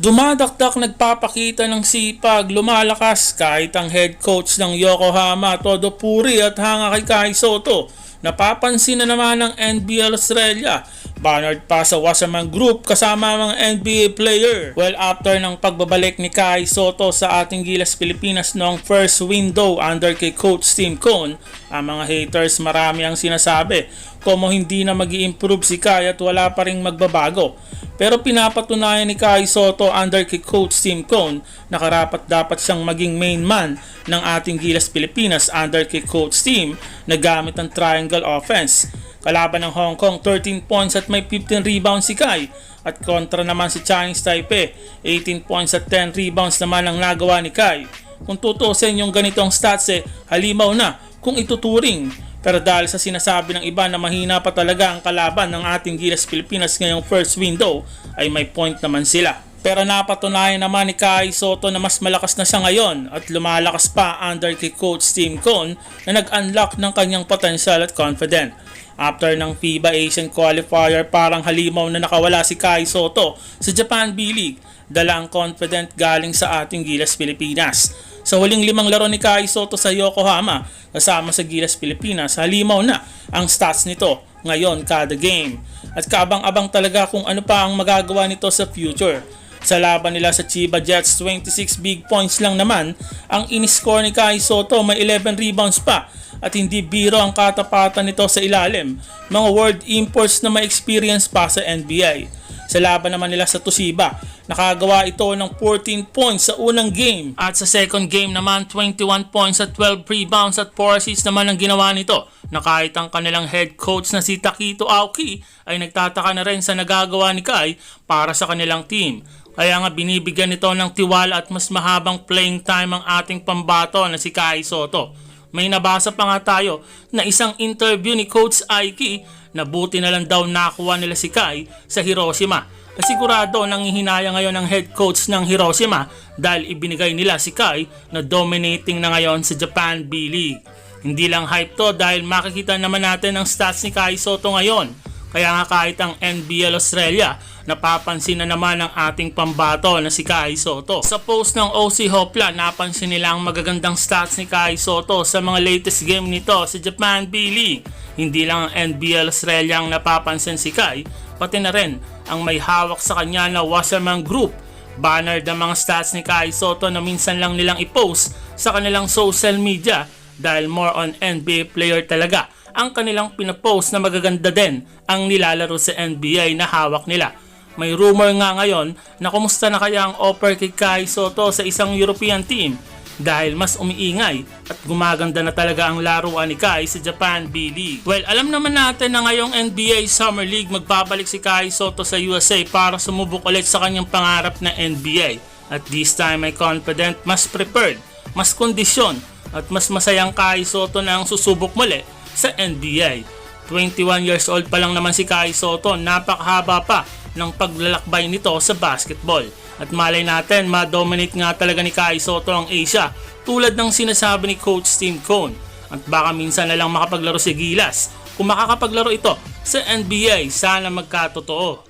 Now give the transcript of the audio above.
Dumadakdak nagpapakita ng sipag, lumalakas kahit ang head coach ng Yokohama, Todo Puri at hanga kay Kai Soto. Napapansin na naman ng NBL Australia. Bannered pa sa Wasserman Group kasama mga NBA player. Well, after ng pagbabalik ni Kai Soto sa ating Gilas Pilipinas noong first window under kay Coach Tim Cone, ang mga haters marami ang sinasabi como hindi na mag improve si Kai at wala pa ring magbabago. Pero pinapatunayan ni Kai Soto under kay Coach Tim Cone na karapat dapat siyang maging main man ng ating Gilas Pilipinas under kay Coach Tim na gamit ang triangle offense. Kalaban ng Hong Kong 13 points at may 15 rebounds si Kai at kontra naman si Chinese Taipei 18 points at 10 rebounds naman ang nagawa ni Kai. Kung tutusin yung ganitong stats eh halimaw na kung ituturing pero dahil sa sinasabi ng iba na mahina pa talaga ang kalaban ng ating Gilas Pilipinas ngayong first window ay may point naman sila. Pero napatunayan naman ni Kai Soto na mas malakas na siya ngayon at lumalakas pa under kay Coach Tim Cone na nag-unlock ng kanyang potential at confident. After ng FIBA Asian Qualifier parang halimaw na nakawala si Kai Soto sa Japan B-League dala ang confident galing sa ating Gilas Pilipinas. Sa huling limang laro ni Kai Soto sa Yokohama kasama sa Gilas Pilipinas, halimaw na ang stats nito ngayon kada game. At kaabang-abang talaga kung ano pa ang magagawa nito sa future. Sa laban nila sa Chiba Jets, 26 big points lang naman ang in-score ni Kai Soto, may 11 rebounds pa at hindi biro ang katapatan nito sa ilalim. Mga world imports na may experience pa sa NBA. Sa laban naman nila sa Toshiba, nakagawa ito ng 14 points sa unang game. At sa second game naman, 21 points at 12 rebounds at 4 assists naman ang ginawa nito. Na kahit ang kanilang head coach na si Takito Aoki ay nagtataka na rin sa nagagawa ni Kai para sa kanilang team. Kaya nga binibigyan nito ng tiwala at mas mahabang playing time ang ating pambato na si Kai Soto. May nabasa pa nga tayo na isang interview ni Coach Aiki na buti na lang daw nakuha nila si Kai sa Hiroshima. Sigurado nangihinaya ngayon ang head coach ng Hiroshima dahil ibinigay nila si Kai na dominating na ngayon sa Japan B-League. Hindi lang hype to dahil makikita naman natin ang stats ni Kai Soto ngayon. Kaya nga kahit ang NBL Australia, napapansin na naman ang ating pambato na si Kai Soto. Sa post ng OC Hopla, napansin nila ang magagandang stats ni Kai Soto sa mga latest game nito sa Japan B-League. Hindi lang ang NBL Australia ang napapansin si Kai, pati na rin ang may hawak sa kanya na Wasserman Group. Banner ng mga stats ni Kai Soto na minsan lang nilang i-post sa kanilang social media dahil more on NBA player talaga ang kanilang pinapost na magaganda din ang nilalaro sa NBA na hawak nila. May rumor nga ngayon na kumusta na kaya ang offer kay Kai Soto sa isang European team dahil mas umiingay at gumaganda na talaga ang laruan ni Kai sa Japan B-League. Well, alam naman natin na ngayong NBA Summer League magbabalik si Kai Soto sa USA para sumubok ulit sa kanyang pangarap na NBA. At this time ay confident, mas prepared, mas kondisyon at mas masayang Kai Soto na ang susubok muli sa NBA. 21 years old pa lang naman si Kai Soto, napakahaba pa ng paglalakbay nito sa basketball. At malay natin, ma-dominate nga talaga ni Kai Soto ang Asia tulad ng sinasabi ni Coach Tim Cone. At baka minsan na lang makapaglaro si Gilas. Kung makakapaglaro ito sa NBA, sana magkatotoo.